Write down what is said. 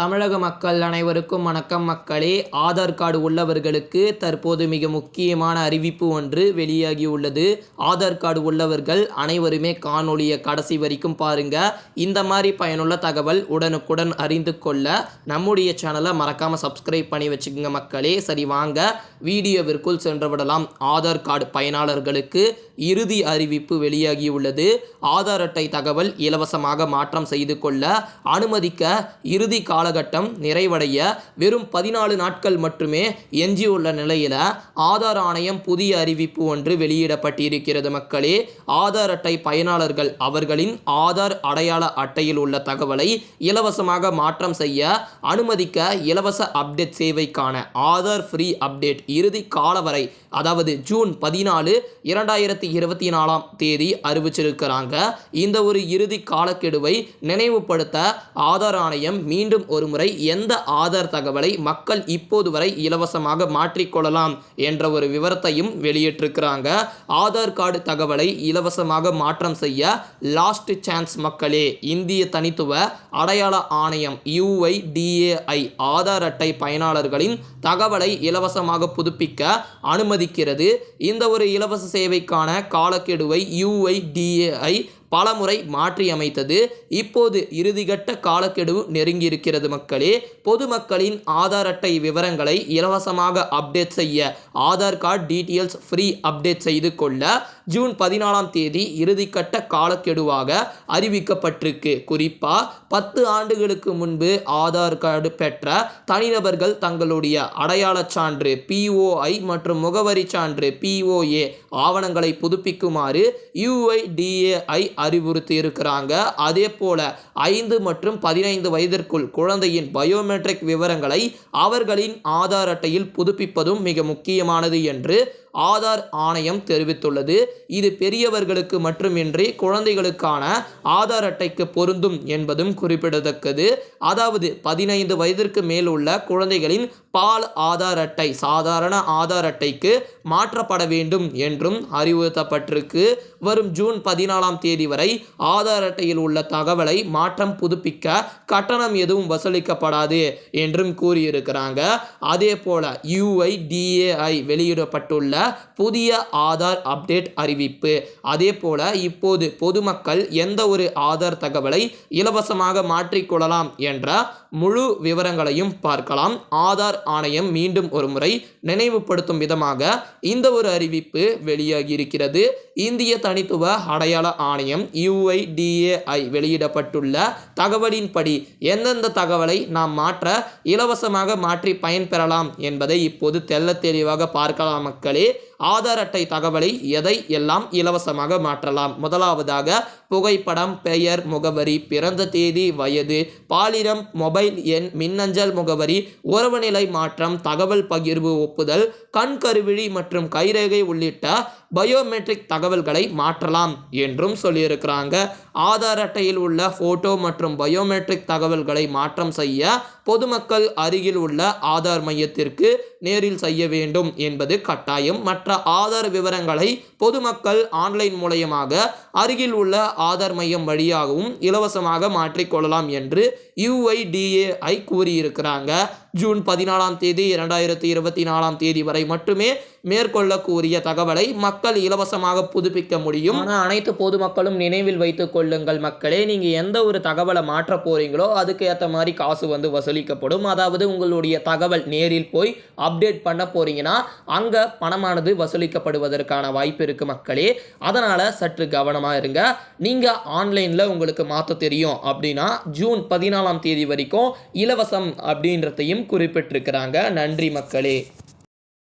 தமிழக மக்கள் அனைவருக்கும் வணக்கம் மக்களே. ஆதார் கார்டு உள்ளவர்களுக்கு தற்போது மிக முக்கியமான அறிவிப்பு ஒன்று வெளியாகியுள்ளது ஆதார் கார்டு உள்ளவர்கள் அனைவருமே காணொளியை கடைசி வரைக்கும் பாருங்க. இந்த மாதிரி பயனுள்ள தகவல் உடனுக்குடன் அறிந்து கொள்ள நம்முடைய சேனலை மறக்காம சப்ஸ்கிரைப் பண்ணி வச்சுக்கோங்க மக்களே. சரி வாங்க. வீடியோவிற்குள் சென்று விடலாம். ஆதார் கார்டு பயனாளர்களுக்கு இறுதி அறிவிப்பு வெளியாகியுள்ளது ஆதார் அட்டை தகவல் இலவசமாக மாற்றம் செய்து கொள்ள அனுமதிக்க இறுதி கால காலகட்டம் நிறைவடைய வெறும் பதினாலு நாட்கள் மட்டுமே எஞ்சியுள்ள நிலையில் ஆதார் ஆணையம் புதிய அறிவிப்பு ஒன்று வெளியிடப்பட்டிருக்கிறது மக்களே. ஆதார் அட்டை பயனாளர்கள் அவர்களின் ஆதார் அடையாள அட்டையில் உள்ள தகவலை இலவசமாக மாற்றம் செய்ய அனுமதிக்க இலவச அப்டேட் சேவைக்கான ஆதார் ஃப்ரீ அப்டேட் இறுதி கால வரை அதாவது ஜூன் பதினாலு இரண்டாயிரத்தி இருபத்தி நாலாம் தேதி அறிவிச்சிருக்கிறாங்க. இந்த ஒரு இறுதி காலக்கெடுவை நினைவுபடுத்த ஆதார் ஆணையம் மீண்டும் ஒரு முறை எந்த ஆதார் தகவலை மக்கள் இப்போது வரை இலவசமாக மாற்றிக்கொள்ளலாம் என்ற ஒரு விவரத்தையும் வெளியிட்டிருக்கிறாங்க. ஆதார் கார்டு தகவலை இலவசமாக மாற்றம் செய்ய லாஸ்ட் சான்ஸ் மக்களே இந்திய தனித்துவ அடையாள ஆணையம் யுஐடிஏஐ ஆதார் அட்டை பயனாளர்களின் தகவலை இலவசமாக புதுப்பிக்க அனுமதிக்கிறது. இந்த ஒரு இலவச சேவைக்கான காலக்கெடுவை யுஐடிஏஐ பலமுறை மாற்றி அமைத்தது இப்போது இறுதிக்கட்ட காலக்கெடுவு நெருங்கியிருக்கிறது மக்களே. பொதுமக்களின் ஆதார் அட்டை விவரங்களை இலவசமாக அப்டேட் செய்ய Aadhaar card details free update செய்து கொள்ள ஜூன் பதினாலாம் தேதி இறுதிக்கட்ட காலக்கெடுவாக அறிவிக்கப்பட்டிருக்கு. குறிப்பாக பத்து ஆண்டுகளுக்கு முன்பு ஆதார் கார்டு பெற்ற தனிநபர்கள் தங்களுடைய அடையாளச் சான்று பிஓஐ மற்றும் முகவரி சான்று பிஓஏ ஆவணங்களை புதுப்பிக்குமாறு யுஐடிஏஐ அறிவுறுத்தி இருக்கிறாங்க அதே போல ஐந்து மற்றும் பதினைந்து வயதிற்குள் குழந்தையின் பயோமெட்ரிக் விவரங்களை அவர்களின் ஆதார் அட்டையில் புதுப்பிப்பதும் மிக முக்கியமானது என்று ஆதார் ஆணையம் தெரிவித்துள்ளது. இது பெரியவர்களுக்கு மட்டுமின்றி குழந்தைகளுக்கான ஆதார் அட்டைக்கு பொருந்தும் என்பதும் குறிப்பிடத்தக்கது. அதாவது பதினைந்து வயதிற்கு மேல் உள்ள குழந்தைகளின் பால் ஆதார் அட்டை சாதாரண ஆதார் அட்டைக்கு மாற்றப்பட வேண்டும் என்றும் அறிவுறுத்தப்பட்டிருக்கு. வரும் ஜூன் பதினாலாம் தேதி வரை ஆதார் அட்டையில் உள்ள தகவலை மாற்றம் புதுப்பிக்க கட்டணம் எதுவும் வசூலிக்கப்படாது என்றும் கூறியிருக்கிறாங்க. அதே போல யூஐடிஏஐ வெளியிடப்பட்டுள்ள புதிய ஆதார் அப்டேட் அறிவிப்பு. அதே போல இப்போது பொதுமக்கள் எந்த ஒரு ஆதார் தகவலை இலவசமாக மாற்றிக்கொள்ளலாம் என்ற முழு விவரங்களையும் பார்க்கலாம். ஆதார் ஆணையம் மீண்டும் ஒரு முறை நினைவுபடுத்தும் விதமாக இந்த ஒரு அறிவிப்பு வெளியாகியிருக்கிறது. இந்திய தனித்துவ அடையாள ஆணையம் யுஐடிஏஐ வெளியிடப்பட்டுள்ள தகவலின்படி எந்தெந்த தகவலை நாம் மாற்ற இலவசமாக மாற்றி பயன்பெறலாம் என்பதை இப்போது தெள்ள தெளிவாக பார்க்கலாம் மக்களே. ஆதார் அட்டை தகவலை எதை எல்லாம் இலவசமாக மாற்றலாம்? முதலாவதாக புகைப்படம் பெயர் முகவரி பிறந்த தேதி வயது பாலினம் மொபைல் எண் மின்னஞ்சல் முகவரி உறவுநிலை மாற்றம் தகவல் பகிர்வு ஒப்புதல் கண் கருவிழி மற்றும் கைரேகை உள்ளிட்ட பயோமெட்ரிக் தகவல்களை மாற்றலாம் என்றும் சொல்லியிருக்கிறாங்க. ஆதார் அட்டையில் உள்ள ஃபோட்டோ மற்றும் பயோமெட்ரிக் தகவல்களை மாற்றம் செய்ய பொதுமக்கள் அருகில் உள்ள ஆதார் மையத்திற்கு நேரில் செய்ய வேண்டும் என்பது கட்டாயம். மற்ற ஆதார் விவரங்களை பொதுமக்கள் ஆன்லைன் மூலயமாக அருகில் உள்ள ஆதார் மையம் வழியாகவும் இலவசமாக மாற்றிக்கொள்ளலாம் என்று யுஐடிஏஐ கூறியிருக்கிறாங்க. ஜூன் பதினாலாம் தேதி இரண்டாயிரத்தி இருபத்தி நாலாம் தேதி வரை மட்டுமே மேற்கொள்ளக்கூடிய தகவலை மக்கள் இலவசமாக புதுப்பிக்க முடியும். ஆனால் அனைத்து பொதுமக்களும் நினைவில் வைத்துக் கொள்ளுங்கள் மக்களே நீங்கள் எந்த ஒரு தகவலை மாற்ற போறீங்களோ அதுக்கு ஏற்ற மாதிரி காசு வந்து வசூலிக்கப்படும். அதாவது உங்களுடைய தகவல் நேரில் போய் அப்டேட் பண்ண போறீங்கன்னா அங்கே பணமானது வசூலிக்கப்படுவதற்கான வாய்ப்பு இருக்கு மக்களே. அதனால் சற்று கவனமாக இருங்க. நீங்கள் ஆன்லைனில் உங்களுக்கு மாற்ற தெரியும். அப்படின்னா ஜூன் பதினாலாம் தேதி வரைக்கும் இலவசம் அப்படின்றதையும் குறிப்பிட்டிருக்கிறாங்க. நன்றி மக்களே.